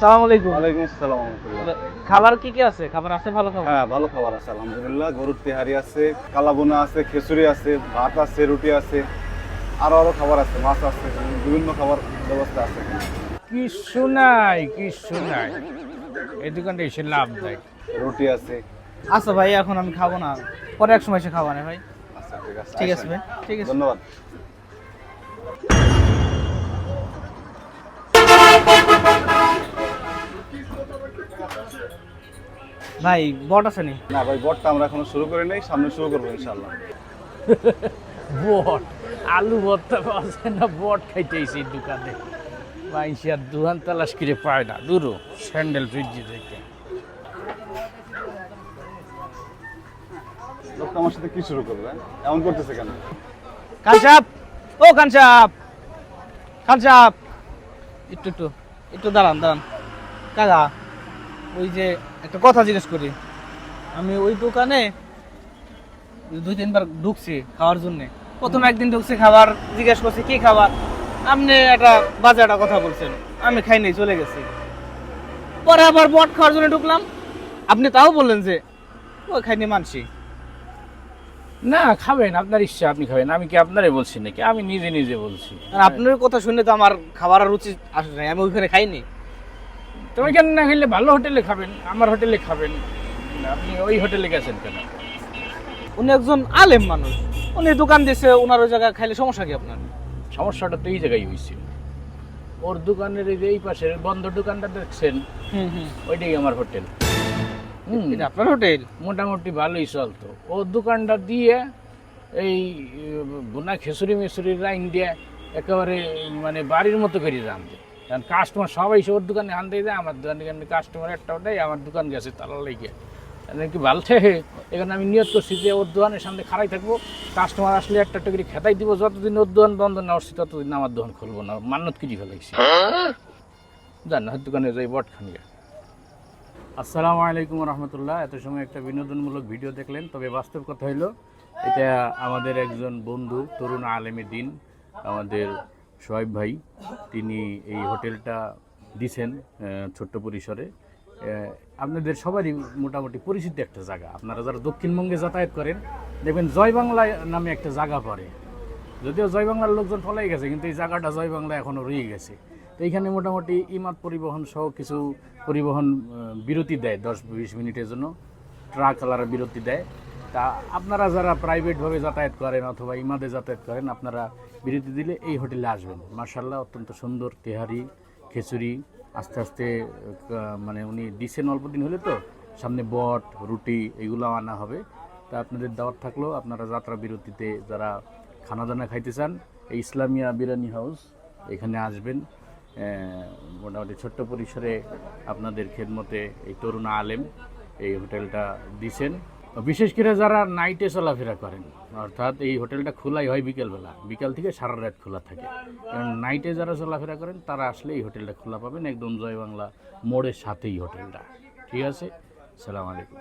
সালাম আলাইকুম। ওয়ালাইকুম আসসালাম খাবার কি কি আছে? খাবার আছে ভালো খাবার? হ্যাঁ ভালো খাবার আছে আলহামদুলিল্লাহ। গরুর তেহারি আছে কালাবোনা আছে খিচুড়ি আছে ভাত আছে রুটি আছে আরও আরও খাবার আছে মাছ আছে বিভিন্ন খাবার ব্যবস্থা আছে। নাই নাই এই দোকানটা এসে লাভ নাই। রুটি আছে। আচ্ছা ভাই এখন আমি খাব না। পরে এক সময় এসে খাব না ভাই। আচ্ছা ঠিক আছে। ভাই ঠিক আছে। ধন্যবাদ। ভাই বট আছে নি? না ভাই বটটা আমরা এখনও শুরু করি নাই সামনে শুরু করব ইনশাল্লাহ বট আলু ভর্তা পাচ্ছে না বট খাইতেছি দোকানে। মাইসি আর দোকান তালাশ করে পায় না। দূরও স্যান্ডেল ফ্রিজি থেকে লোকটা আমার সাথে কি শুরু করবে এমন করতেছে কেন? কানসাপ! ও কানসাপ! কানসাপ! একটু একটু একটু দাঁড়ান দাঁড়ান। কাকা ওই যে একটা কথা জিজ্ঞেস করি। আমি ওই দোকানে দুই তিনবার ঢুকছি খাওয়ার জন্য। প্রথম একদিন ঢুকছি খাবার জিজ্ঞেস করছি কি খাবার? আপনি একটা বাজে একটা কথা বলছেন। আমি খাই নাই চলে গেছি। পরে আবার বট খাওয়ার জন্য ঢুকলাম। আপনি তাও বললেন যে ও খাইনি মানছি। না খাবেন আপনার ইচ্ছা আপনি খাবেন। আমি কি আপনারই বলছি নাকি? আমি নিজে নিজে বলছি। আর আপনার কথা শুনে তো আমার খাবার রুচি আসে নাই আমি ওইখানে খাইনি। তুমি কেন না খেলে ভালো হোটেলে খাবেন আমার হোটেলে খাবেন। আপনি ওই হোটেলে গেছেন কেন? উনি একজন আলেম মানুষ। উনি দোকান দিয়েছে ওনার ওই জায়গায় খাইলে সমস্যা কি আপনার? সমস্যাটা তো এই জায়গায় হয়েছে ওর দোকানের এই যে এই পাশের বন্ধ দোকানটা দেখছেন ওইটাই আমার হোটেল। এটা আপনার হোটেল? মোটামুটি ভালোই চলতো। ও দোকানটা দিয়ে এই বোনা খেসুরি মেসুরির লাইন দিয়ে একেবারে মানে বাড়ির মতো করে জানতে কারণ কাস্টমার সবাই এসে ওর দোকানে আনতে যায়, আমার দোকানে কেন কাস্টমার একটা দেয়, আমার দোকান গেছে তালা লেগে। কি ভালো? থেকে এখানে আমি নিয়োগ করছি যে ওর দোকানের সামনে খাড়াই থাকব। কাস্টমার আসলে একটা একটা করে খেতাই দিব, যতদিন ওর দোকান বন্ধ না হচ্ছে, ততদিন আমার দোকান খুলবো না। মান্নত কিনে ফেলাইছি জান না দোকানে যাই, বট খানিয়া আসসালামু আলাইকুম রহমতুল্লাহ। এত সময় একটা বিনোদনমূলক ভিডিও দেখলেন, তবে বাস্তব কথা হইল, এটা আমাদের একজন বন্ধু, তরুণ আলেমী দিন, আমাদের সোহাইব ভাই, তিনি এই হোটেলটা দিছেন ছোট্ট পরিসরে। আপনাদের সবারই মোটামুটি পরিচিত একটা জায়গা। আপনারা যারা দক্ষিণবঙ্গে যাতায়াত করেন, দেখবেন জয় বাংলা নামে একটা জায়গা পড়ে। যদিও জয় বাংলার লোকজন ফলাই গেছে, কিন্তু এই জায়গাটা জয় বাংলা এখনও রয়ে গেছে। তো এইখানে মোটামুটি ইমাদ পরিবহন সহ কিছু পরিবহন বিরতি দেয় দশ বিশ মিনিটের জন্য। ট্রাক চালার বিরতি দেয়। তা আপনারা যারা প্রাইভেটভাবে যাতায়াত করেন অথবা ইমাদে যাতায়াত করেন, আপনারা বিরতি দিলে এই হোটেলে আসবেন। মার্শাল্লাহ অত্যন্ত সুন্দর তেহারি, খিচুড়ি, আস্তে আস্তে মানে উনি দিচ্ছেন অল্প দিন হলে তো, সামনে বট, রুটি, এগুলো আনা হবে। তা আপনাদের দাওয়াত থাকল, আপনারা যাত্রা বিরতিতে যারা খানা দানা খাইতে চান, এই ইসলামিয়া বিরিয়ানি হাউস এখানে আসবেন। মোটামুটি ছোট্ট পরিসরে আপনাদের খেদমতে এই তরুণ আলেম এই হোটেলটা দিছেন। বিশেষ করে যারা নাইটে চলাফেরা করেন, অর্থাৎ এই হোটেলটা খোলাই হয় বিকেলবেলা, বিকাল থেকে সারা রাত খোলা থাকে। কারণ নাইটে যারা চলাফেরা করেন, তারা আসলে এই হোটেলটা খোলা পাবেন, একদম জয় বাংলা মোড়ের সাথেই হোটেলটা। ঠিক আছে? সালাম আলাইকুম।